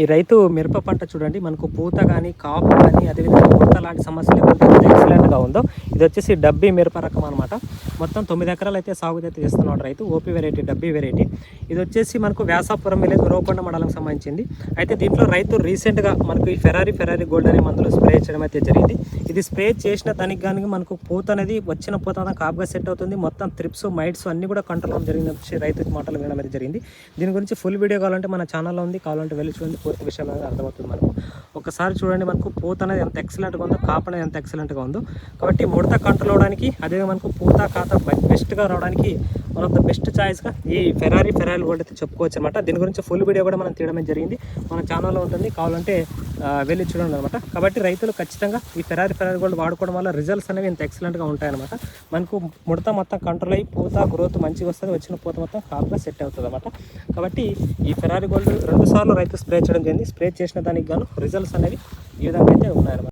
ఈ రైతు మిరప పంట చూడండి మనకు పూత కానీ కాపు కానీ అదేవిధంగా ఎలాంటి సమస్య లేకుండా ఎక్సలెంట్గా ఉందో ఇది వచ్చేసి డబ్బీ మిరప రకం అనమాట మొత్తం తొమ్మిది ఎకరాలు అయితే సాగు అయితే చేస్తున్నాడు రైతు ఓపీ వెరైటీ డబ్బీ వెరైటీ. ఇది వచ్చేసి మనకు వ్యాసాపురం విలేజ్ రోకొండ మండలం సంబంధించింది. అయితే దీంట్లో రైతు రీసెంట్గా మనకు ఈ ఫెరారీ ఫెరారీ గోల్డ్ అనే మందులు స్ప్రే చేయడం అయితే జరిగింది. ఇది స్ప్రే చేసిన దానికి కానీ మనకు పూత అనేది వచ్చిన పూత కాపుగా సెట్ అవుతుంది. మొత్తం త్రిప్స్ మైట్స్ అన్నీ కూడా కంట్రోల్ అవ్వడం జరిగింది వచ్చి రైతు మాటలు వినడం అయితే జరిగింది. దీని గురించి ఫుల్ వీడియో కావాలంటే మన ఛానల్లో ఉంది. కావాలంటే వెళ్ళి చూడండి. పూర్తి విషయం అనేది అర్థమవుతుంది మనకు. ఒకసారి చూడండి మనకు పూత అనేది ఎంత ఎక్సలెంట్గా ఉందో కాపు అనేది ఎంత ఎక్సలెంట్గా ఉందో. కాబట్టి ముడత కంట్రోల్ అవడానికి అదే మనకు పూత కాత బెస్ట్గా రావడానికి వన్ ఆఫ్ ద బెస్ట్ ఛాయిస్గా ఈ ఫెరారీ ఫెరారీ గోల్డ్ అయితే చెప్పుకోవచ్చు అనమాట దీని గురించి ఫుల్ వీడియో కూడా మనం తీయడం జరిగింది. మన ఛానల్లో ఉంటుంది. కావాలంటే వెళ్ళి చూడండి అనమాట కాబట్టి రైతులు ఖచ్చితంగా ఈ ఫెరారీ ఫెరారీ గోల్డ్ వాడుకోవడం వల్ల రిజల్ట్స్ అనేవి ఇంత ఎక్సలెంట్గా ఉంటాయన్నమాట మనకు ముడత మొత్తం కంట్రోల్ అయ్యి పూత గ్రోత్ మంచిగా వస్తుంది వచ్చిన పూత మొత్తం కాపుగా సెట్ అవుతుంది అనమాట కాబట్టి ఈ ఫెరారీ గోల్డ్ రెండుసార్లు రైతులు రైతు స్ప్రే చేయడం జరిగింది. స్ప్రే చేసిన దానికి గాను రిజల్ట్స్ అనేవి ఈ విధంగా అయితే ఉన్నాయన్నమాట.